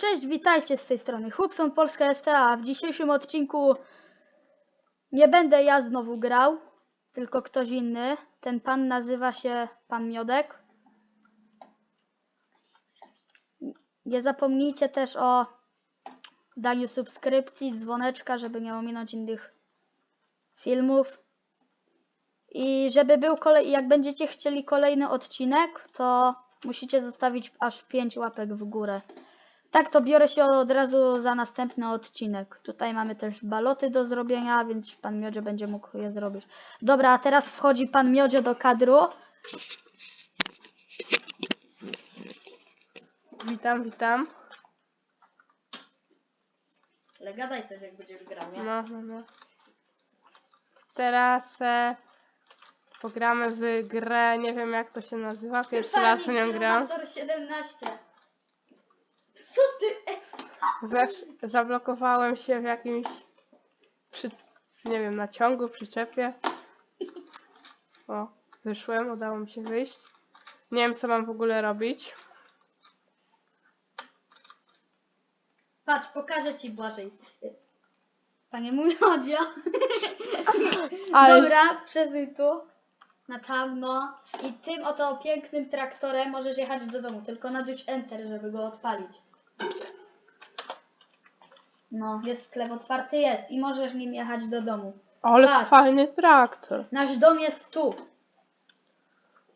Cześć, witajcie z tej strony Hubson Polska STA. W dzisiejszym odcinku nie będę ja znowu grał, tylko ktoś inny. Ten pan nazywa się Pan Miodek. Nie zapomnijcie też o daniu subskrypcji, dzwoneczka, żeby nie ominąć innych filmów. I żeby był kolej, jak będziecie chcieli kolejny odcinek, to musicie zostawić aż 5 łapek w górę. Tak, to biorę się od razu za następny odcinek. Tutaj mamy też baloty do zrobienia, więc pan Miodzio będzie mógł je zrobić. Dobra, a teraz wchodzi pan Miodzio do kadru. Witam, witam. Ale gadaj coś, jak będziesz grał, nie? No, no, no. Teraz e, pogramy w grę, nie wiem jak to się nazywa, pierwszy raz w nią gram. Motor 17. Zablokowałem się w jakimś, przy, nie wiem, naciągu, przyczepie. O, wyszłem, udało mi się wyjść. Nie wiem co mam w ogóle robić. Patrz, pokażę ci Błażej. Panie mój Miodzio. Ale Dobra, przezyj tu. Na tam, no. I tym oto pięknym traktorem możesz jechać do domu. Tylko naduć Enter, żeby go odpalić. No, jest sklep otwarty, jest. I możesz nim jechać do domu. ale fajny traktor. Nasz dom jest tu.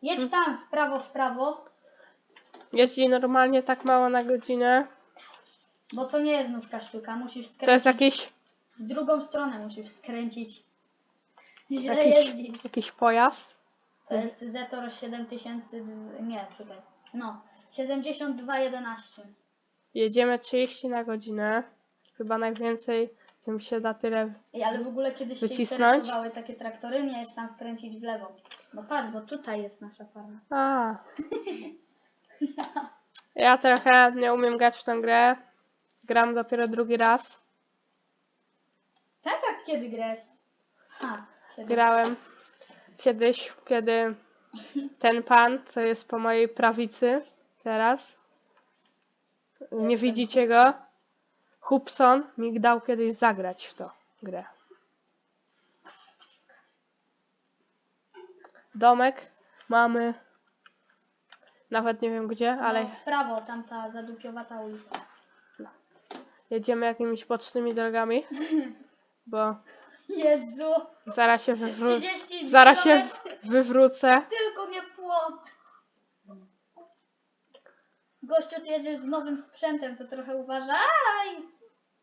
Jedź tam, w prawo, w prawo. Jeździ normalnie tak mało na godzinę. Bo to nie jest nówka sztuka. Musisz skręcić. To jest jakiś, W drugą stronę musisz skręcić. Źle jakiś, jeździsz. jakiś pojazd. To jest Zetor 7000. Nie, czekaj. No, 7211. Jedziemy 30 na godzinę. Chyba najwięcej tym się da tyle. Ej, ale w ogóle kiedyś się Wycisnąć? interesowały takie traktory, miałeś tam skręcić w lewo. No patrz, bo tutaj jest nasza farma. A. Ja trochę nie umiem grać w tę grę. Gram dopiero drugi raz. Tak jak kiedy grałeś? A, kiedy? Grałem kiedyś, kiedy ten pan, co jest po mojej prawicy teraz, nie widzicie go, Hubson mi dał kiedyś zagrać w to grę. Domek mamy, nawet nie wiem gdzie, ale No, w prawo, tamta zadupiowata ulica. jedziemy jakimiś bocznymi drogami, bo Jezu! zaraz się wywrócę. 30 Zaraz się kilometrów, wywrócę. Tylko nie płot! Gościu, ty jedziesz z nowym sprzętem, to trochę uważaj!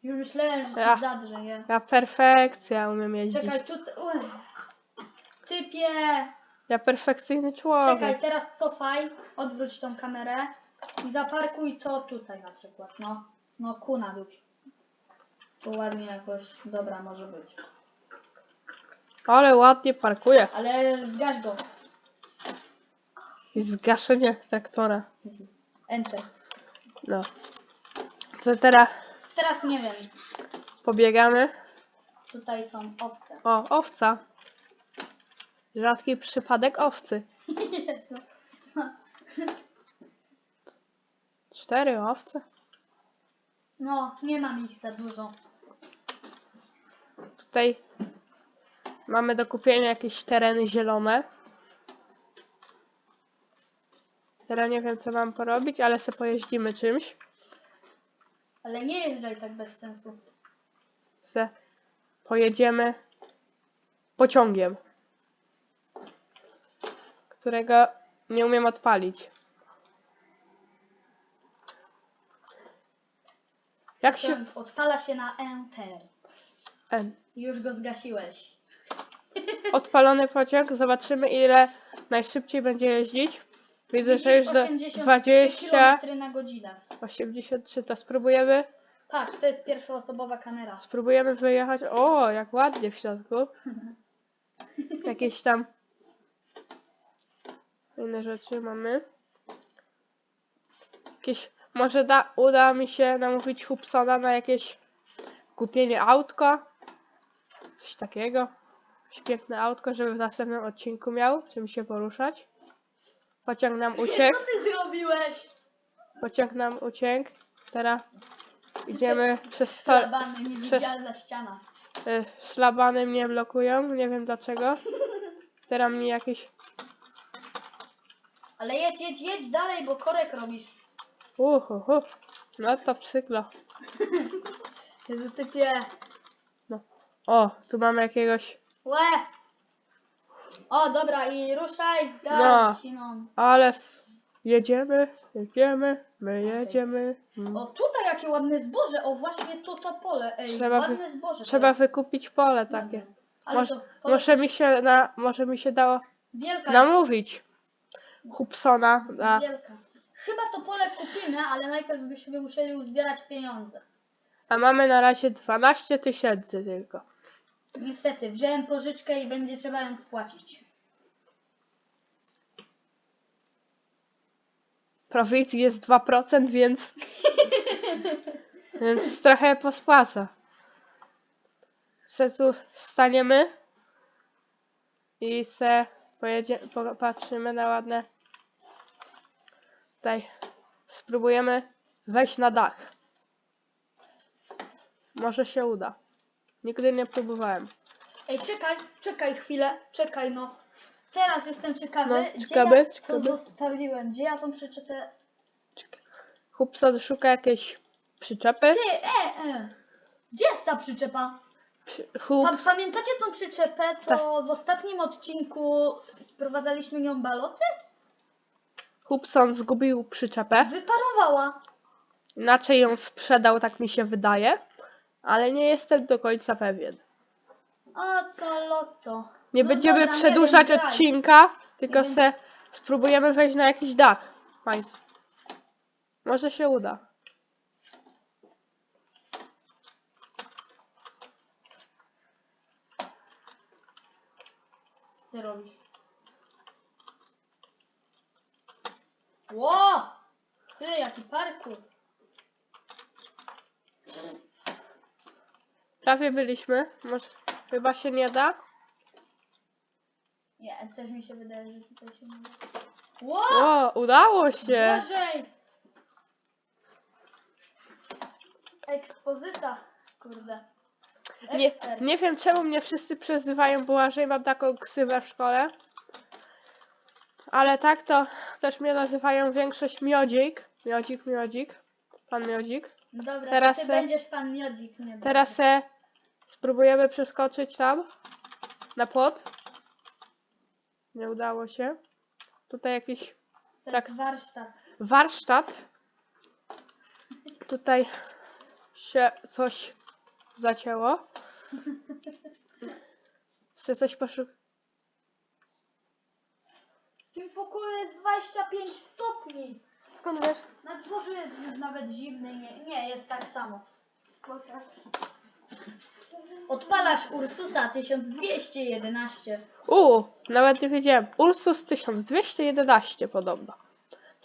Już myślałem, że Ja. zadrze, nie? Ja perfekcja umiem jeździć. Czekaj, tu... Typie! Ja perfekcyjny człowiek. Czekaj, teraz cofaj, odwróć tą kamerę i zaparkuj to tutaj na przykład, no. No, ku na dół. Tu ładnie jakoś, dobra, może być. Ale ładnie parkuje. Ale zgaś go. I zgaszenie traktora. Jezus. Enter. No. Co teraz Teraz nie wiem, pobiegamy? tutaj są owce. O, owca. Rzadki przypadek owcy. Jezu. Cztery owce. No, nie mam ich za dużo. Tutaj mamy do kupienia jakieś tereny zielone. Teraz nie wiem, co mam porobić, ale sobie pojeździmy czymś. Ale nie jeżdżaj tak bez sensu. Se pojedziemy pociągiem, którego nie umiem odpalić. Jak się... Odpala się na Enter. N. Już go zgasiłeś. Odpalony pociąg, zobaczymy ile najszybciej będzie jeździć. Widzę, że już do 83 20, km na godzinę. 83 to spróbujemy, Patrz, to jest pierwszoosobowa kamera. spróbujemy wyjechać. O, jak ładnie w środku. Jakieś tam inne rzeczy mamy. Jakieś, może da, uda mi się namówić Hubsona na jakieś kupienie autka. Coś takiego. Jakieś piękne autko, żeby w następnym odcinku miał czym się poruszać. Pociąg nam uciekł. Co ty zrobiłeś? Pociąg nam uciekł. Teraz idziemy przez. Szlabany, niewidzialna ściana. Y, szlabany mnie blokują, nie wiem dlaczego. Teraz mi jakieś. Ale jedź, jedź, jedź dalej, bo korek robisz. Uhuhu. No to przykro. Jezu, typie. O, tu mamy jakiegoś. Łe! O, dobra, i ruszaj No. dalej, siną. Ale f- jedziemy, jedziemy, my jedziemy. Mm. O, tutaj jakie ładne zboże. O, właśnie to to pole. Ej, Trzeba wy- ładne zboże. Trzeba wykupić pole takie. Ale Może, to pole może mi się na, może mi się dało wielka namówić Hubsona jest, na, wielka. Chyba to pole kupimy, ale najpierw byśmy musieli uzbierać pieniądze. a mamy na razie 12 tysięcy tylko. Niestety, wziąłem pożyczkę i będzie trzeba ją spłacić. Profit jest 2%, więc więc trochę pospłaca. Se tu staniemy i se pojedzie, popatrzymy na ładne. Tutaj spróbujemy wejść na dach. Może się uda. Nigdy nie próbowałem. Ej, czekaj, czekaj chwilę, czekaj no. Teraz jestem ciekawy, No, gdzie ja to ciekawy. zostawiłem, gdzie ja tą przyczepę... Hubson szuka jakiejś przyczepy. Ty, e, e, gdzie jest ta przyczepa? Przy, Pa, pamiętacie tą przyczepę, co Tak. w ostatnim odcinku sprowadzaliśmy nią baloty? Hubson zgubił przyczepę. Wyparowała. Inaczej ją sprzedał, tak mi się wydaje. Ale nie jestem do końca pewien. O, co loto. Nie No będziemy dobra, nie przedłużać wiem, graj. odcinka, tylko Nie se spróbujemy wejść na jakiś dach. Państw. Może się uda. Co ty robisz? Ło! Ty, jaki parkour. Prawie byliśmy. Może chyba się nie da. Nie, też mi się wydaje, że tutaj się nie da. Ło! O, udało się. Gorzej! Ekspozyta. Kurde. Nie, Ekster. nie wiem czemu mnie wszyscy przezywają Błażej, mam taką ksywę w szkole. Ale tak to też mnie nazywają większość Miodzik. Miodzik, Miodzik. Pan Miodzik. Dobra, teraz ty se- będziesz pan Miodzik, nie Teraz se spróbujemy przeskoczyć tam na płot. Nie udało się. Tutaj jakiś To tak. jest warsztat. warsztat. Tutaj się coś zacięło. Chcę coś poszukać. W tym pokoju jest 25 stopni. Skąd wiesz? Na dworze jest już nawet zimny. Nie, nie jest tak samo. Odpalasz Ursusa 1211. U, nawet nie wiedziałem. Ursus 1211 podobno.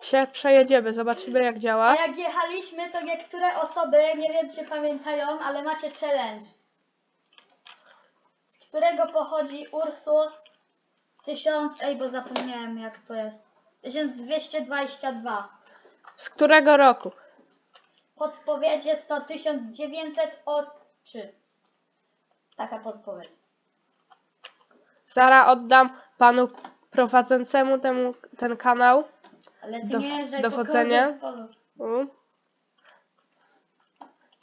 Się przejedziemy, zobaczymy jak A działa. jak jechaliśmy, to niektóre osoby, nie wiem czy pamiętają, ale macie challenge. Z którego pochodzi Ursus 1000, ej bo zapomniałem jak to jest. 1222. Z którego roku? Podpowiedź jest to 1903. Taka podpowiedź. Zara oddam panu prowadzącemu temu, ten kanał. Ale ty Do- nie kogoś polu. U.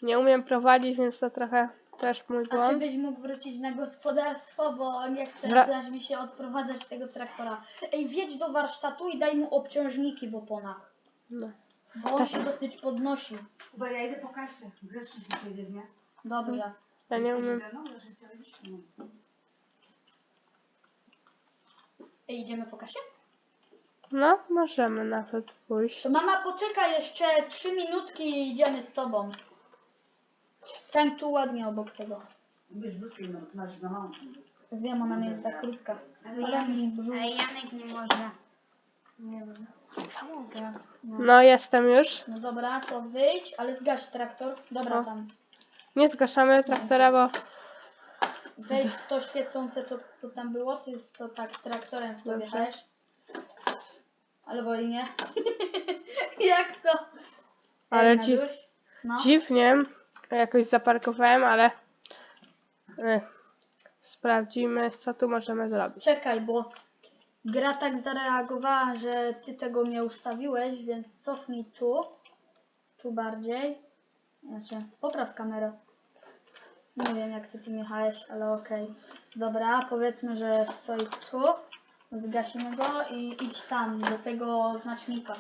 Nie umiem prowadzić, więc to trochę też mój A czy błąd. byś mógł wrócić na gospodarstwo, bo nie Wra- zaś mi się odprowadzać tego traktora. Ej, wjedź do warsztatu i daj mu obciążniki w oponach. No. Bo on Tak. się dosyć podnosi. Bo ja idę po kasie. Grzecznik przyjedziesz, nie? Dobrze. Ja nie umiem. Ej, idziemy po kasie? No, możemy nawet pójść. To mama poczeka jeszcze trzy minutki i idziemy z tobą. Stań tu ładnie obok tego. Bez no, masz za małą tą. Wiem, ona mi jest za krótka. Ale mi brzuch. Ale Janek nie może. Nie wiem. No, jestem już. No dobra, to wyjdź, ale zgaś traktor. Dobra, No. tam. Nie zgaszamy traktora, bo Wejdź w to świecące, to, co tam było. Ty to tak traktorem w to Dobrze. wjechałeś. Albo i nie. Jak to? Ale Naduś? No. dziwnie jakoś zaparkowałem, ale y, sprawdzimy, co tu możemy zrobić. Czekaj, bo gra tak zareagowała, że ty tego nie ustawiłeś, więc cofnij tu. Tu bardziej. Znaczy, popraw kamerę. Nie wiem jak ty tym jechałeś, ale okej. Dobra, powiedzmy, że stoi tu. Zgasimy go i idź tam, do tego znacznika.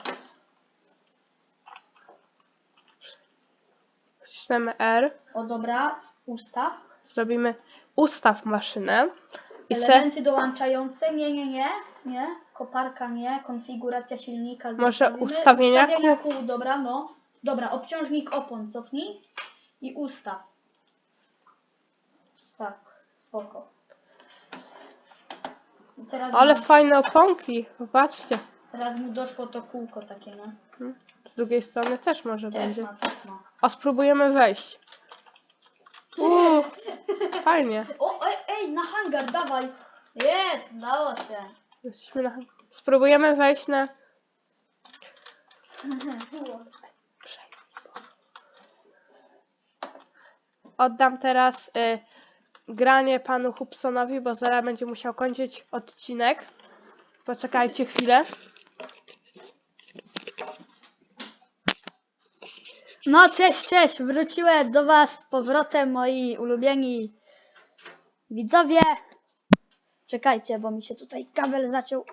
Wcisnemy R, O dobra, ustaw. zrobimy ustaw maszynę i se, Elementy dołączające, nie, nie, nie, nie, koparka nie, konfiguracja silnika Może zostawimy. ustawienia ustawienia kół? kół, dobra, no, dobra, obciążnik opon cofnij i ustaw. Tak, spoko. I teraz, ale mu, fajne oponki, popatrzcie. teraz mu doszło to kółko takie, no. Z drugiej strony też może Też będzie. ma, też ma. O, spróbujemy wejść. Uuu, fajnie. O, ej, ej, na hangar, dawaj. Jest, udało się. Jesteśmy na... Spróbujemy wejść na... Oddam teraz y, granie panu Hubsonowi, bo zaraz będzie musiał kończyć odcinek. Poczekajcie chwilę. No, cześć, cześć, wróciłem do Was z powrotem, moi ulubieni widzowie. Czekajcie, bo mi się tutaj kabel zaciął.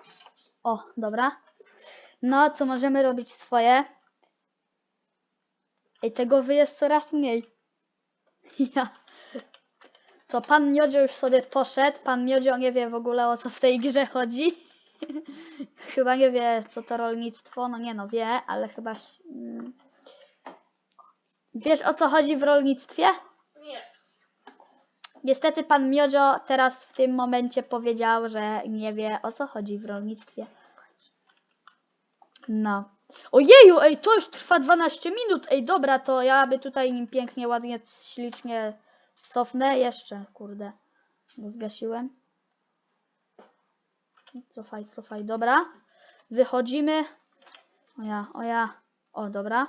O, dobra. No, co możemy robić swoje? I tego wy jest coraz mniej. Ja. To pan Miodzio już sobie poszedł. Pan Miodzio nie wie w ogóle o co w tej grze chodzi. chyba nie wie, co to rolnictwo. No nie no, wie, ale chyba... mm, Wiesz o co chodzi w rolnictwie? Nie. Niestety pan Miodzio teraz w tym momencie powiedział, że nie wie o co chodzi w rolnictwie. No. Ojeju, ej, to już trwa 12 minut. Ej, dobra, to ja by tutaj nim pięknie, ładnie, ślicznie cofnę. Jeszcze, kurde. Bo zgasiłem. Cofaj, cofaj, dobra. Wychodzimy. O ja, o ja. O, dobra.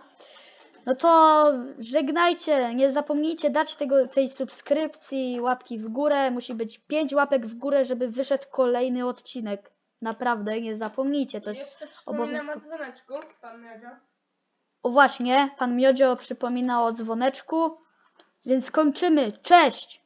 No to żegnajcie, nie zapomnijcie dać tego, tej subskrypcji, łapki w górę. Musi być 5 łapek w górę, żeby wyszedł kolejny odcinek. Naprawdę, nie zapomnijcie. To jest... Jeszcze przypominam o dzwoneczku, pan Miodzio. O właśnie, pan Miodzio przypomina o dzwoneczku. Więc kończymy. Cześć!